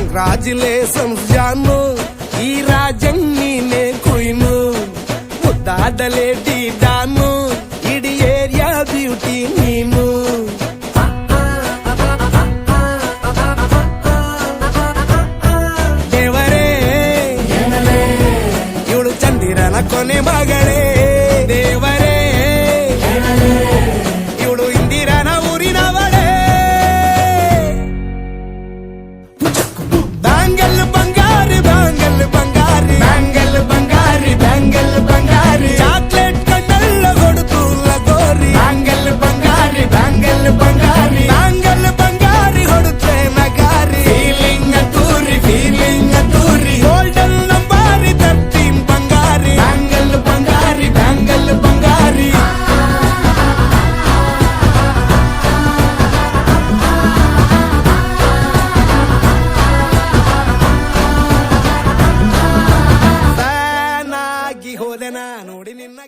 Congratulations Janu ఈ రాజ్యం నేనే కుయిను. ముద్దాడలేటి దాను ఇడి ఏరియా బ్యూటీ నేను. దేవరే ఇవుడు చందిరన కొనే మగడే. దేవరే ఇవుడు ఇందిరన ఊరినవడే ಹೋದೆನ ನೋಡಿ ನಿನ್ನ